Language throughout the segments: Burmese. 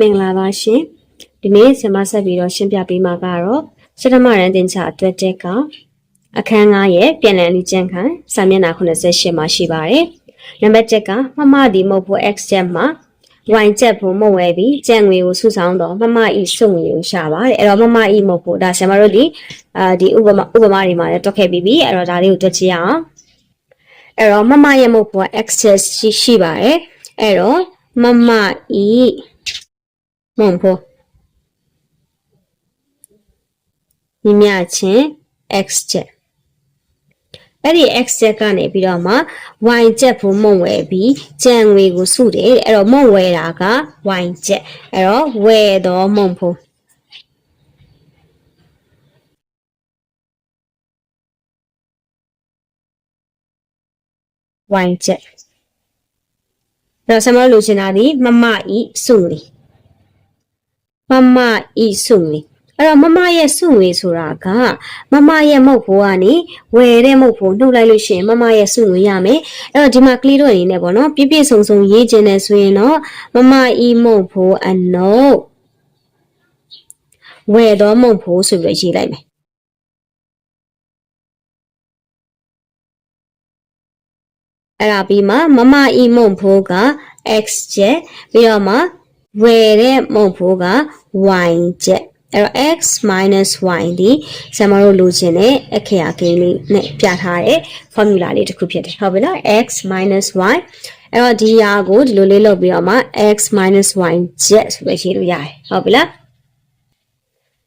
မင်္ဂလာပါရှင်ဒီနေ့ဆင်မဆက်ပြီးတော့ရှင်းပြပေးမှာကတော့စတမရန်တင်ချအတွက်တက်ကအခန်း9ရဲ့ပြန်လည်အနည်းကျန်းခံစာမျက်နှာ88မှာရှိပါတယ်နံပါတ်7ကမမဒီမဟုတ်ဘူး x ချက်မှာ y ချက်ဖို့မဟုတ်ဝဲပြီးကြံငွေကိုစုဆောင်တော့မမဤစုငွေကိုရှာပါတယ်အဲ့တော့မမဤမဟုတ်ဘူးဒါဆင်မတို့ဒီအာဒီဥပမာဥပမာတွေမှာလည်းတွက်ခဲ့ပြီးပြီအဲ့တော့ဒါလေးကိုတွက်ကြည့်အောင်အဲ့တော့မမရဲ့မဟုတ်ဘူး x ချက်ရှိရှိပါတယ်အဲ့တော့မမဤ မဟုတ်ဘူးညီမျှချင်း x ချက်အဲ့ဒီ x ချက်ကနေပြီးတော့မှ y ချက်ဖို့မုံဝဲပြီးကြံငွေကိုစုတယ်တဲ့အဲ့တော့မုံဝဲတာက y ချက်အဲ့တော့ဝဲတော့မုံဖို့ဝိုင်းချက်အဲ့တော့ဆမလို့ချင်တာဒီမမဤစုငွေ မမဤစုငွေအဲ့တော့မမရဲ့စုငွေဆိုတာကမမရဲ့မုတ်ဖိုးကနေဝယ်တဲ့မုတ်ဖိုးနှုတ်လိုက်လို့ရှိရင်မမရဲ့စုငွေရမယ်အဲ့တော့ဒီမှာကလေးတို့အနေနဲ့ပေါ့နော်ပြည့်ပြည့်စုံစုံရေးခြင်းနဲ့ဆိုရင်တော့မမဤမုတ်ဖိုးအနုတ်ဝယ်တော့မုတ်ဖိုးဆိုပြီးတော့ရေးလိုက်မယ်အဲ့ဒါပြီးမှမမဤမုတ်ဖိုးက x ချက်ပြီးတော့မှ ဝယ်တဲ့မုတ်ဖိုးက y ချက်အဲ့တော့ x y ဒီဆရာမတို့လိုချင်တဲ့အခရာကိန်းလေးနဲ့ပြထားတဲ့ formula လေးတစ်ခုဖြစ်တယ်ဟုတ်ပြီနော် x y အဲ့တော့ဒီရာကိုဒီလိုလေးလုပ်ပြီးတော့မှ x y jet ဆိုပြီးရေးလို့ရတယ်ဟုတ်ပြီလား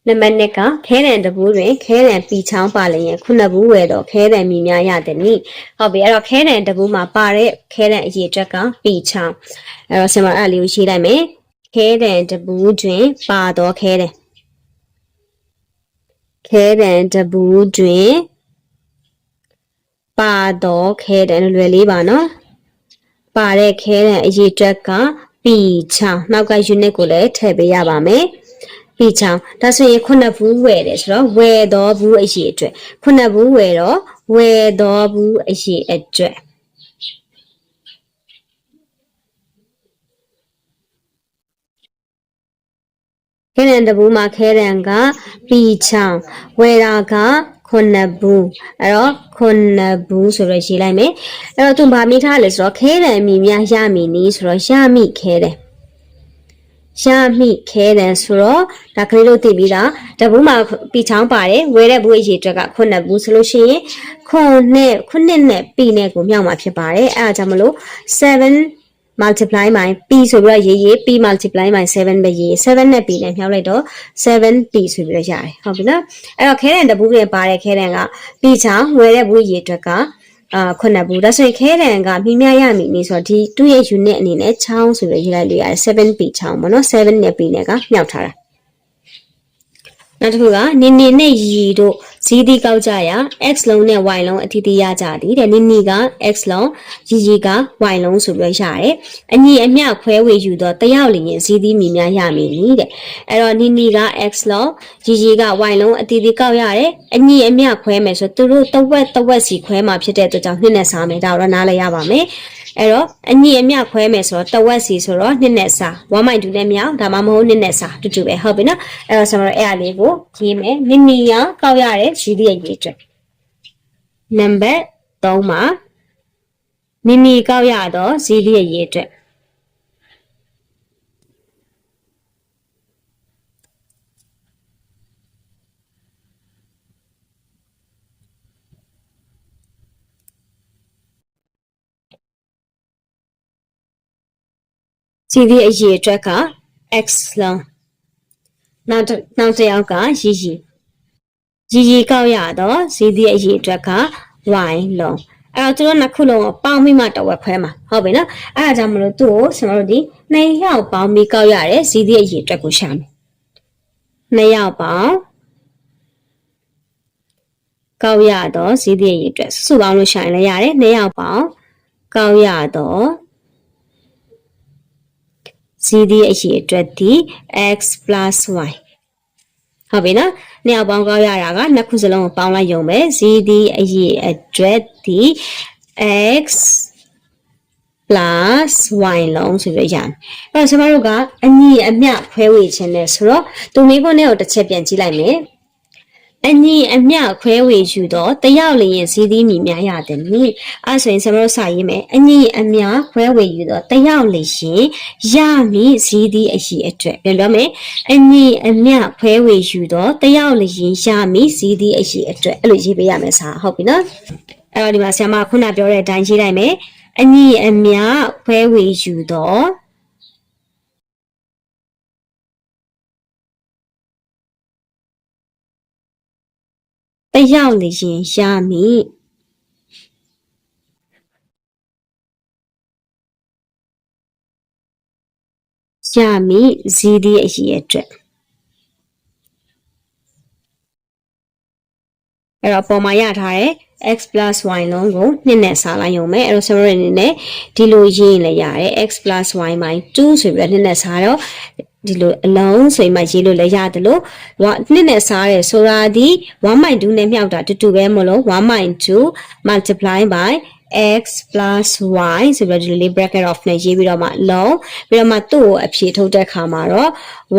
နံပါတ်1ကခဲတံတဘူးတွင်ခဲတံပီချောင်းပါလျင်ခုနှစ်ဘူးဝယ်တော့ခဲတံမြည်များရသည်နိဟုတ်ပြီအဲ့တော့ခဲတံတဘူးမှာပါတဲ့ခဲတံအရေးအတွက်ကပီချောင်းအဲ့တော့ဆင်မအဲ့လေးကိုရေးလိုက်မယ် ခဲတံတဘူးတွင် ပါတော့ခဲတံခဲတံတဘူးတွင်ပါတော့ခဲတံလွယ်လေးပါနော်ပါတဲ့ခဲတံအရေးအတွက်ကပီချောင်းနောက်က unit ကိုလည်းထည့်ပေးရပါမယ်ပီချောင်းဒါဆိုရင်ခုနှစ်ဘူးဝယ်တယ်ဆိုတော့ဝယ်တော့ဘူးအရေးအတွက်ခုနှစ်ဘူးဝယ်တော့ဝယ်တော့ဘူးအရေးအတွက် ခဲရန်တဘူးမှာခဲရန်ကပီချောင်းဝယ်တာကခုနှစ်ဘူးအဲ့တော့ခုနှစ်ဘူးဆိုတော့ရေးလိုက်မယ်အဲ့တော့သူဗာမိထားလဲဆိုတော့ခဲရန်မိများရမီနီးဆိုတော့ရမိခဲတယ်ရမိခဲတယ်ဆိုတော့ဒါကလေးတို့သိပြီးသားတဘူးမှာပီချောင်းပါတယ်ဝယ်တဲ့ဘူးအရေးအတွက်ကခုနှစ်ဘူးဆိုလို့ရှိရင်ခုနှစ်ခုနှစ်နဲ့ပီနဲ့ကိုမြောက်မှာဖြစ်ပါတယ်အဲအားကြောင့်မလို့7 multiply by p ဆိုပြီးတော့ရေးရေး p multiply by 7ပဲရေး7နဲ့ p နဲ့မြောက်လိုက်တော့ 7p ဆိုပြီးတော့ရတယ်ဟုတ်ပြီနော်အဲ့တော့ခဲတံတဘူးတွေပါတဲ့ခဲတံက p ချောင်းဝယ်တဲ့ဘူးရေးအတွက်ကအာခုနှစ်ဘူးဒါဆိုရင်ခဲတံကမိမြရမီနေဆိုတော့ဒီသူ့ရဲ့ unit အနေနဲ့ချောင်းဆိုပြီးရေးလိုက်လို့ရတယ် 7p ချောင်းပေါ့နော်7နဲ့ p နဲ့ကမြောက်ထားတာနောက်တစ်ခုကနင်နေနဲ့ရီတို့ ဇီးဒီကောက်ကြရ x လုံးနဲ့ y လုံးအထီးသီးရကြသည်တဲ့နင်နီက x လုံးရီရီက y လုံးဆိုပြီးရတယ်အညီအမျှခွဲဝေယူတော့တယောက်လျင်ဇီးဒီမိများရမည်နီတဲ့အဲ့တော့နင်နီက x လုံးရီရီက y လုံးအထီးသီးကောက်ရတယ်အညီအမျှခွဲမယ်ဆိုသူတို့တဝက်တဝက်စီခွဲမှာဖြစ်တဲ့အတွက်ကြောင့်နှစ်နဲ့စားမယ်ဒါတော့နားလည်ရပါမယ်အဲ့တော့အညီအမျှခွဲမယ်ဆိုတော့တဝက်စီဆိုတော့နှစ်နဲ့စား1.2နဲ့မြောက်ဒါမှမဟုတ်နှစ်နဲ့စားတူတူပဲဟုတ်ပြီနော်အဲ့တော့ကျွန်တော်အဲ့အလေးကိုရေးမယ်နင်နီကကောက်ရတဲ့ယူဒီရဲ့ရေးအတွက်နံပါတ်3မှာနင်နီကောက်ရတော့ဇီဒီရဲ့ရေးအတွက်ဇီဒီအရေးအတွက်က x လုံးနောက်တစ်နောက်တစ်ယောက်ကရီရီ ရီရီကောက်ရတော့ဇီဒီအရေးအတွက်က y လုံးအဲ့တော့သူတို့နှစ်ခုလုံးကိုပေါင်းပြီးမှတဝက်ခွဲမှာဟုတ်ပြီနော်အဲ့ဒါကြောင့်မလို့သူ့ကိုကျွန်တော်တို့ဒီနှစ်ယောက်ပေါင်းပြီးကောက်ရတယ်ဇီဒီအရေးအတွက်ကိုရှာမယ်နှစ်ယောက်ပေါင်းကောက်ရတော့ဇီဒီအရေးအတွက်စုပေါင်းလို့ရှာရင်လည်းရတယ်နှစ်ယောက်ပေါင်းကောက်ရတော့ cd အရေးအတွက်ဒီ x y ဟုတ်ပြီနော် နှစ်ယောက်ပေါင်းကောက်ရတာကနှစ်ခုစလုံးကိုပေါင်းလိုက်ရုံပဲ cd အရေးအတွက်ဒီ x plus y လုံးဆိုပြီးရမယ်အဲ့တော့ကျွန်တော်တို့ကအညီအမျှခွဲဝေခြင်းနဲ့ဆိုတော့သူမိခွန်းနဲ့ကိုတစ်ချက်ပြန်ကြည့်လိုက်မယ် အညီအမျှခွဲဝေယူတော့တယောက်လျင်ဈေးသီးမြည်များရတယ်နိအဲဆိုရင်ကျွန်တော်တို့စာရေးမယ်အညီအမျှခွဲဝေယူတော့တယောက်လျင်ရမည်ဈေးသီးအရှိအတွက်ပြန်ပြောမယ်အညီအမျှခွဲဝေယူတော့တယောက်လျင်ရမည်ဈေးသီးအရှိအတွက်အဲ့လိုရေးပေးရမယ်စာဟုတ်ပြီနော်အဲ့တော့ဒီမှာဆရာမခုနပြောတဲ့အတိုင်းရေးလိုက်မယ်အညီအမျှခွဲဝေယူတော့ တယောက်လျင်ရမည်ရမည်ဇီဒီအရေးအတွက်အဲ့တော့ပုံမှာရထားတဲ့ x y လုံးကိုနှစ်နဲ့စားလိုက်ရုံပဲအဲ့တော့ summary အနေနဲ့ဒီလိုရေးရင်လည်းရတယ် x y မိုင်2ဆိုပြီးတော့နှစ်နဲ့စားတော့ ဒီလိုအလုံးဆိုရင်မှရေးလို့လည်းရတယ်လို့နှစ်နဲ့စားရဲဆိုတာဒီ1.2နဲ့မြောက်တာတူတူပဲမလို့1.2 multiply by x plus y ဆိုပြီးတော့ဒီလို bracket off နဲ့ရေးပြီးတော့မှလုံးပြီးတော့မှသူ့ကိုအဖြေထုတ်တဲ့အခါမှာတော့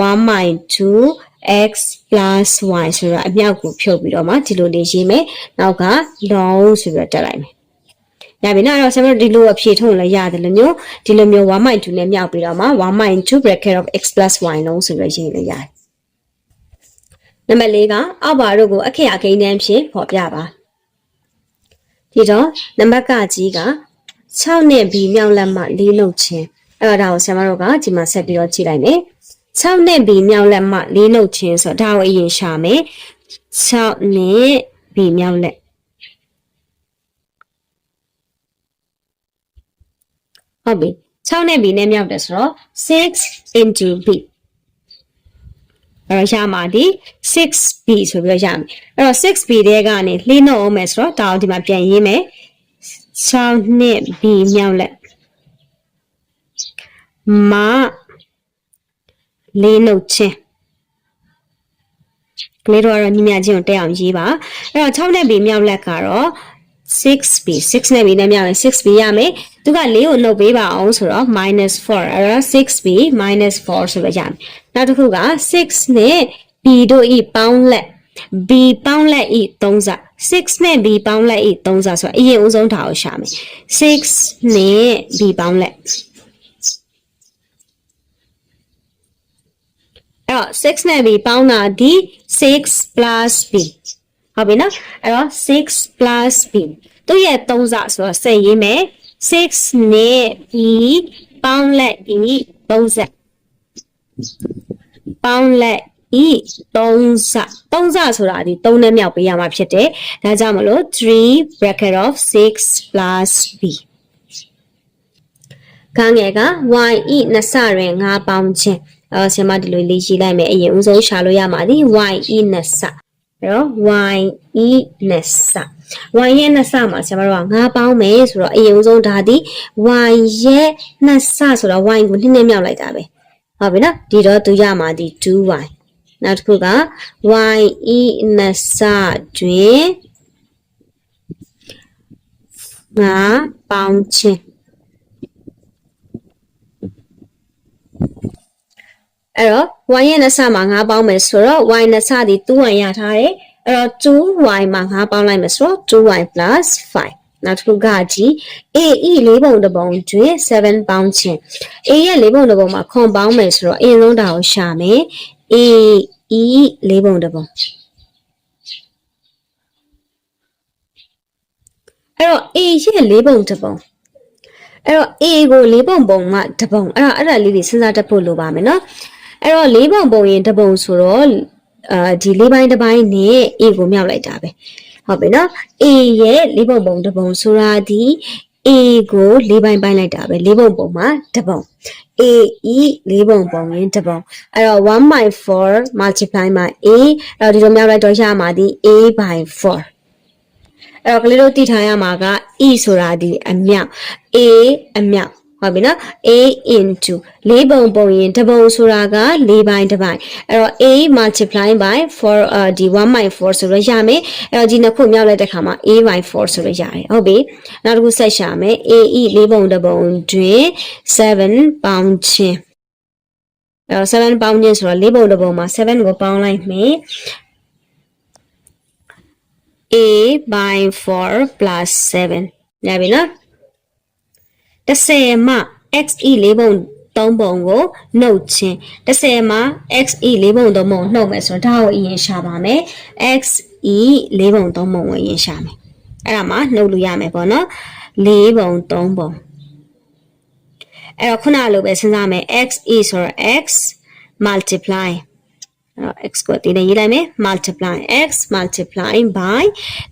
1.2 x plus y ဆိုတော့အမြောက်ကိုဖြုတ်ပြီးတော့မှဒီလိုလေးရေးမယ်နောက်ကလုံးဆိုပြီးတော့တက်လိုက်မယ် ရပြီနော်အဲ့တော့ဆရာတို့ဒီလိုအဖြေထုတ်လည်းရတယ်လို့မျိုးဒီလိုမျိုး1.2နဲ့မြောက်ပြီးတော့မှ1.2 bracket of x plus y လုံးဆိုပြီးတော့ရေးလည်းရတယ်နံပါတ်၄ကအောက်ပါတို့ကိုအခရာကိန်းတန်းဖြင့်ဖော်ပြပါဒီတော့နံပါတ်ကကြီးက6နဲ့ b မြောက်လက်မှ၄လုပ်ချင်းအဲ့တော့ဒါကိုဆရာမတို့ကဒီမှာဆက်ပြီးတော့ကြည့်လိုက်မယ်6နဲ့ b မြောက်လက်မှ၄လုပ်ချင်းဆိုတော့ဒါကိုအရင်ရှာမယ်6နဲ့ b မြောက်လက် ဟုတ်ပြီ6နဲ့ b နဲ့မြောက်တယ်ဆိုတော့6 into b အဲ့တော့ရမှာဒီ 6b ဆိုပြီးတော့ရမယ်အဲ့တော့ 6b တဲကနေလှိနှုတ်အောင်မယ်ဆိုတော့ဒါအောင်ဒီမှာပြန်ရေးမယ်6နှစ် b မြောက်လက်မလေးနှုတ်ချင်းကလေးတို့ကတော့ညီမချင်းကိုတက်အောင်ရေးပါအဲ့တော့6နဲ့ b မြောက်လက်ကတော့ 6b 6နဲ့ b နဲ့မြောက်ရင် 6b ရမယ် သူက4ကိုနှုတ်ပေးပါအောင်ဆိုတော့ -4 အဲ့တော့ 6b -4 ဆိုပဲရမယ်နောက်တစ်ခုက6နဲ့ b တို့ဤပေါင်းလက် b ပေါင်းလက်ဤ3စာ6နဲ့ b ပေါင်းလက်ဤ3စာဆိုတော့အရင်ဦးဆုံးထားကိုရှာမယ်6နဲ့ b ပေါင်းလက်အဲ့တော့6နဲ့ b ပေါင်းတာဒီ6 plus b ဟုတ်ပြီနော်အဲ့တော့6 plus b သူ့ရဲ့3စဆိုတော့ဆက်ရေးမယ် 6နဲ့ b ပေါင်းလက်ဤ3စပေါင်းလက်ဤ3စ3စဆိုတာဒီ3နဲ့မြောက်ပေးရမှာဖြစ်တယ်ဒါကြောင့်မလို့3 bracket of 6 plus b ကငယ်က y ဤနှစ်စတွင်5ပေါင်းခြင်းအဲဆင်မဒီလိုလေးရေးလိုက်မယ်အရင်ဦးဆုံးရှာလို့ရမှာဒီ y ဤနှစ်စ အဲ့တော့ y ဤနှစ်စ y ရဲ့နှစ်စမှာဆင်မတို့က5ပေါင်းမယ်ဆိုတော့အရင်ဦးဆုံးဒါဒီ y ရဲ့နှစ်စဆိုတော့ y ကိုနှစ်နဲ့မြောက်လိုက်တာပဲဟုတ်ပြီနော်ဒီတော့သူရမှာဒီ 2y နောက်တစ်ခုက y ဤနှစ်စတွင်5ပေါင်းခြင်း အဲ့တော့ y ရဲ့နှစ်ဆမှာ9ပေါင်းမယ်ဆိုတော့ y နှစ်ဆဒီ 2y ရထားတယ်အဲ့တော့ 2y မှာ9ပေါင်းလိုက်မယ်ဆိုတော့ 2y 5နောက်တစ်ခုကကြည့် a e လေးပုံတစ်ပုံတွင်7ပေါင်းခြင်း a ရဲ့လေးပုံတစ်ပုံမှာခွန်ပေါင်းမယ်ဆိုတော့အရင်ဆုံးဒါကိုရှာမယ် a e လေးပုံတစ်ပုံအဲ့တော့ a ရဲ့လေးပုံတစ်ပုံအဲ့တော့ a ကိုလေးပုံပုံမှတစ်ပုံအဲ့ဒါအဲ့ဒါလေးတွေစဉ်းစားတတ်ဖို့လိုပါမယ်နော် အဲ့တော့လေးပုံပုံရင်တစ်ပုံဆိုတော့အာဒီလေးပိုင်းတစ်ပိုင်းနဲ့ A ကိုမြောက်လိုက်တာပဲဟုတ်ပြီနော် A ရဲ့လေးပုံပုံတစ်ပုံဆိုတာဒီ A ကိုလေးပိုင်းပိုင်းလိုက်တာပဲလေးပုံပုံမှာတစ်ပုံ A E လေးပုံပုံရင်တစ်ပုံအဲ့တော့1/4 multiply by A အဲ့တော့ဒီလိုမြောက်လိုက်တော့ရမှာဒီ A/4 အဲ့တော့ကလေးတို့သိထားရမှာက E ဆိုတာဒီအမြောက် A အမြောက် ဟဟုတ်ပြီနော် a into ၄ပုံပုံရင်တစ်ပုံဆိုတာက၄ပိုင်းတစ်ပိုင်းအဲ့တော့ a multiply by 4 uh, ဒီ1 by 4ဆိုတော့ရမယ်အဲ့တော့ဒီနှစ်ခုမြောက်လိုက်တဲ့ခါမှာ a by 4ဆိုတော့ရတယ်ဟုတ်ပြီနောက်တစ်ခုဆက်ရှာမယ် a e ၄ပုံတစ်ပုံတွင်7ပေါင်းချင်းအဲ့တော့7ပေါင်းချင်းဆိုတော့၄ပုံတစ်ပုံမှာ7ကိုပေါင်းလိုက်မယ် a by 4 plus 7ရပြီနော် 10မှ x e ၄ပုံ3ပုံကိုနှုတ်ခြင်း10မှာ x e ၄ပုံ3ပုံနှုတ်မယ်ဆိုတော့ဒါကိုအရင်ရှာပါမယ် x e ၄ပုံ3ပုံကိုအရင်ရှာမယ်အဲ့ဒါမှနှုတ်လို့ရမယ်ပေါ့နော်၄ပုံ3ပုံအဲ့တော့ခုနလိုပဲစဉ်းစားမယ် x e ဆိုတော့ x multiply အဲ့တော့ x ကိုဒီနဲ့ရေးလိုက်မယ် multiply x multiply by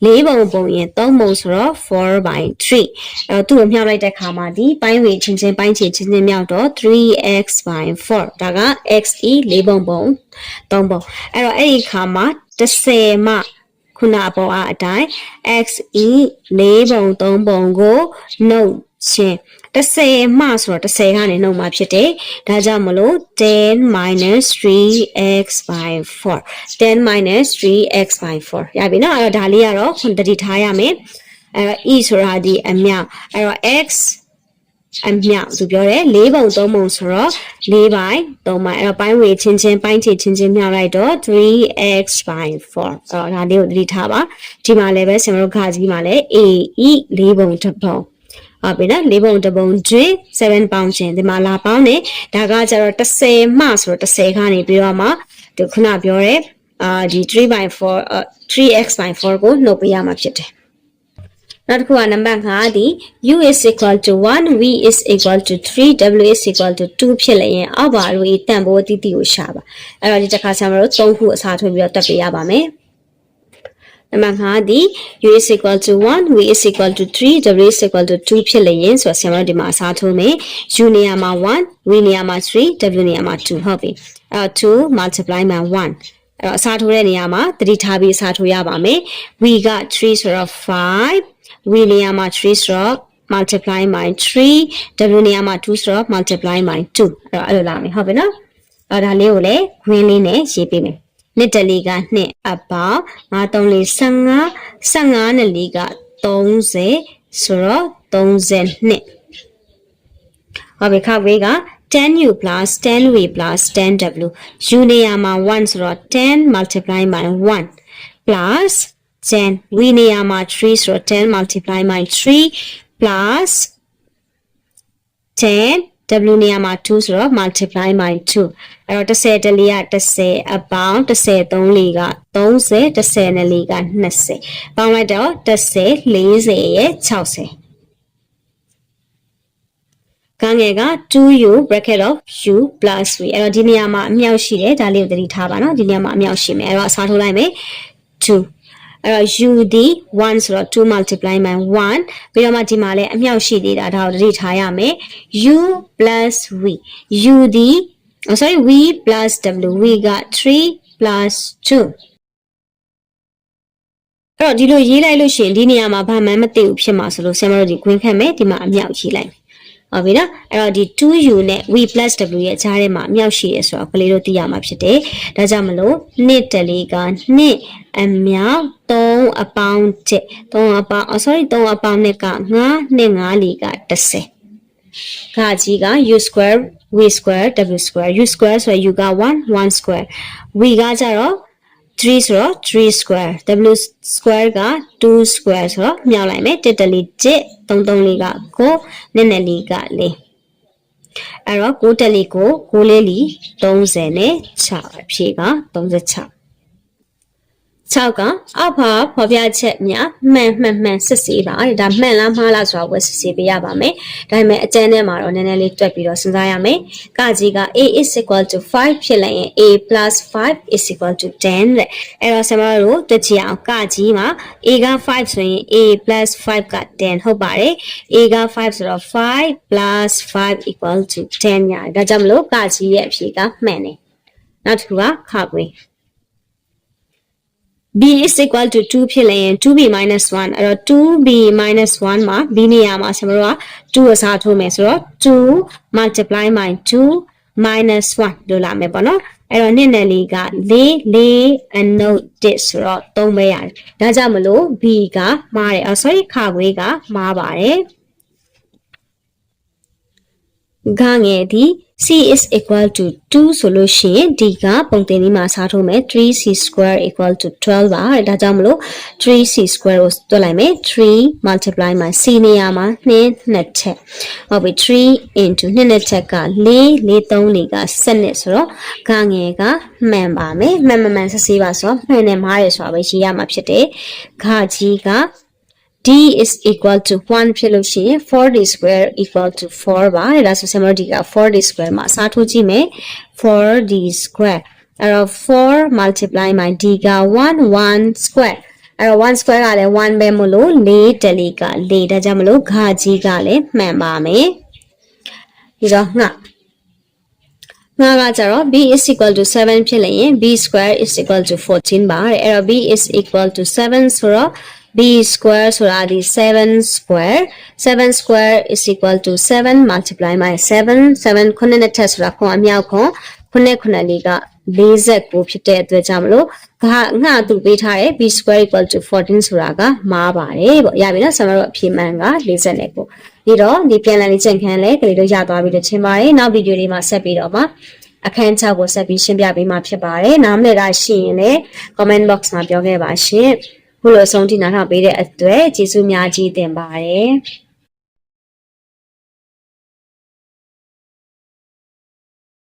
၄ပုံပုံရင်3ပုံဆိုတော့4 by 3အဲ့တော့သူ့ကိုမြောက်လိုက်တဲ့ခါမှာဒီပိုင်းဝေချင်းချင်းပိုင်းချေချင်းချင်းမြောက်တော့ 3x by 4ဒါက x e ၄ပုံပုံ3ပုံအဲ့တော့အဲ့ဒီခါမှာ10မှခုနအပေါ်အတိုင်း x e ၄ပုံ3ပုံကိုနှုတ်ချင်း 10မှဆိုတော့10ကနေနှုတ်မှာဖြစ်တယ်။ဒါကြောင့်မလို့10 3x by 4 10 3x by 4ရပြီနော်အဲ့တော့ဒါလေးကတော့ခွန်တတိထားရမယ်။အဲ့တော့ e ဆိုတာဒီအမြောက်အဲ့တော့ x အမြောက်သူပြောတယ်၄ပုံ၃ပုံဆိုတော့၄ပိုင်း၃ပိုင်းအဲ့တော့ပိုင်းဝေချင်းချင်းပိုင်းချေချင်းချင်းမြောက်လိုက်တော့ 3x by 4အဲ့တော့ဒါလေးကိုသတိထားပါဒီမှာလည်းပဲဆင်မတို့ခါကြီးမှာလည်း a e ၄ပုံတစ်ပုံ ဟုတ်ပြီနော်၄ပုံတစ်ပုံတွင်7ပေါင်းချင်းဒီမှာလာပေါင်းနေဒါကကျတော့10မှဆိုတော့10ကနေပြီးတော့မှဒီခုနပြောတဲ့အာဒီ3 by 4 3x by 4ကိုနှုတ်ပေးရမှာဖြစ်တယ်နောက်တစ်ခုကနံပါတ်5ဒီ u is equal to 1 v is equal to 3 w is equal to 2ဖြစ်လျင်အောက်ပါလို့ဤတန်ဖိုးအတိအကျကိုရှာပါအဲ့တော့ဒီတစ်ခါဆရာမတို့3ခုအစားထိုးပြီးတော့တက်ပြရပါမယ် နံပါတ်5ဒီ u is equal to 1 v is equal to 3 w is equal to 2ဖြစ်လျင်ဆိုတော့ဆရာမတို့ဒီမှာအစားထိုးမယ် u နေရာမှာ1 v နေရာမှာ3 w နေရာမှာ2ဟုတ်ပြီအဲ့တော့2 multiply မှာ1အဲ့တော့အစားထိုးတဲ့နေရာမှာသတိထားပြီးအစားထိုးရပါမယ် v က3ဆိုတော့5 v နေရာမှာ3ဆိုတော့ multiply by 3 w နေရာမှာ2ဆိုတော့ multiply by 2အဲ့တော့အဲ့လိုလာမယ်ဟုတ်ပြီနော်အဲ့ဒါလေးကိုလည်းခွင်းလေးနဲ့ရေးပေးမယ် နှစ်တလီကနှစ်အပေါင်း9 3လေး15 15နဲ့လီက30ဆိုတော့32ဟုတ်ပြီခါဝေးက 10u plus 10v plus 10w u နေရာမှာ1ဆိုတော့10 multiply by 1 plus 10 v နေရာမှာ3ဆိုတော့10 multiply by 3 plus 10 w နေရာမှာ2ဆိုတော့ multiply by 2အဲ့တော့10တလီက10အပေါင်း10 3လီက30 10နဲ့လီက20ပေါင်းလိုက်တော့10 40ရဲ့60ကငယ်က 2u bracket of u plus v အဲ့တော့ဒီနေရာမှာအမြောက်ရှိတယ်ဒါလေးကိုသတိထားပါနော်ဒီနေရာမှာအမြောက်ရှိမယ်အဲ့တော့အစားထိုးလိုက်မယ်2 အဲ့တော့ u ဒီ1ဆိုတော့2 multiply by 1ပြီးတော့မှဒီမှာလည်းအမြောက်ရှိသေးတာဒါကိုသတိထားရမယ် u plus v u ဒီ oh sorry v plus w v က3 plus 2အဲ့တော့ဒီလိုရေးလိုက်လို့ရှိရင်ဒီနေရာမှာဘာမှမသိဘူးဖြစ်မှာဆိုလို့ဆရာမတို့ဒီ green ခတ်မယ်ဒီမှာအမြောက်ရေးလိုက်မယ် ဟုတ်ပြီနော်အဲ့တော့ဒီ 2u နဲ့ v plus w ရဲ့ကြားထဲမှာအမြောက်ရှိရဲဆိုတော့ကလေးတို့သိရမှာဖြစ်တယ်ဒါကြောင့်မလို့နှစ်တလေးကနှစ်အမြောက်3အပေါင်းချက်3အပေါင်း oh sorry 3အပေါင်းနဲ့က9နှစ်9လီက30ခါကြီးက u square v square w square u square ဆိုရင် u က1 1 square v ကကြတော့ 3ဆိုတော့3 square w square က2 square ဆိုတော့မြောက်လိုက်မယ်တစ်တလီတစ်3 3လေးကကိုနဲ့နဲ့လေးကလေးအဲ့တော့9တက်လီကို9လေးလီ30နဲ့6အဖြေက36 6ကအောက်ဖာဖော်ပြချက်များမှန်မှန်မှန်စစ်ဆေးပါတဲ့ဒါမှန်လားမှားလားဆိုတာကိုစစ်ဆေးပေးရပါမယ်ဒါပေမဲ့အကျဉ်းထဲမှာတော့နည်းနည်းလေးတွက်ပြီးတော့စဉ်းစားရမယ်ကကြီးက a is equal to 5ဖြစ်လိုက်ရင် a plus 5 is equal to 10တဲ့အဲ့တော့ဆရာမတို့တွက်ကြည့်အောင်ကကြီးမှာ a က5ဆိုရင် a plus 5က10ဟုတ်ပါတယ် a က5ဆိုတော့5 plus 5 equal to 10ညာဒါကြောင့်မလို့ကကြီးရဲ့အဖြေကမှန်တယ်နောက်တစ်ခုကခါကွေး b is equal to 2ဖြစ်လျင် 2b minus 1အဲ့တော့ 2b minus 1မှာ b နေရာမှာကျွန်တော်တို့က2အစားထိုးမယ်ဆိုတော့2 multiply by 2 minus 1လို့လာမယ်ပေါ့နော်အဲ့တော့နှစ်နဲ့လေးက4 4 a note 1ဆိုတော့3ပဲရတယ်ဒါကြောင့်မလို့ b ကမှားတယ်အော် sorry ခါခွေးကမှားပါတယ် ဂငယ်ဒီ c is equal to 2ဆိုလို့ရှိရင် d ကပုံတင်လေးမှာစားထိုးမယ် 3c square equal to 12ပါဒါကြောင့်မလို့ 3c square ကိုတွက်လိုက်မယ်3 multiply မှာ c နေရာမှာ2နှစ်ချက်ဟုတ်ပြီ3 into 2နှစ်ချက်က4 4 3လေးက7ဆိုတော့ဂငယ်ကမှန်ပါမယ်မှန်မှန်မှန်စစ်ဆေးပါဆိုတော့မှန်တယ်မှားတယ်ဆိုတာပဲရေးရမှာဖြစ်တယ်ဂကြီးက d is equal to 1ဖြစ်လို့ရှိရင် 4d square equal to 4ပါဒါဆိုဆရာမတို့ဒီက 4d square မှာအစားထိုးကြည့်မယ် 4d square အဲ့တော့4 multiply by d က1 1 square အဲ့တော့1 square ကလည်း1ပဲမလို့4တလီက4ဒါကြောင့်မလို့ခါကြီးကလည်းမှန်ပါမယ်ပြီးတော့ငါငါကကြတော့ b is equal to 7ဖြစ်လျင် b square is equal to 14ပါတဲ့အဲ့တော့ b is equal to 7ဆိုတော့ b square ဆိုတာဒီ7 square 7 square is equal to 7 multiply by 7 7ခုနှစ်နဲ့ထက်ဆိုတာခွန်အမြောက်ခွန်ခုနှစ်ခုနှစ်လေးက49ဖြစ်တဲ့အတွက်ကြောင့်မလို့ငါငါသူပေးထားတဲ့ b square equal to 14ဆိုတာကမှားပါတယ်ပေါ့ရပြီနော်ဆရာမတို့အဖြေမှန်က49ကိုပြီးတော့ဒီပြန်လည်လေးကျင့်ခန်းလဲကလေးတို့ရသွားပြီလို့ထင်ပါတယ်နောက်ဗီဒီယိုလေးမှာဆက်ပြီးတော့မှာအခန်း6ကိုဆက်ပြီးရှင်းပြပေးမှာဖြစ်ပါတယ်နားမလည်တာရှိရင်လည်း comment box မှာပြောခဲ့ပါရှင် ခုလိုအဆုံးထိနားထောင်ပေးတဲ့အတွက်ကျေးဇူးများကြီးတင်ပါတယ်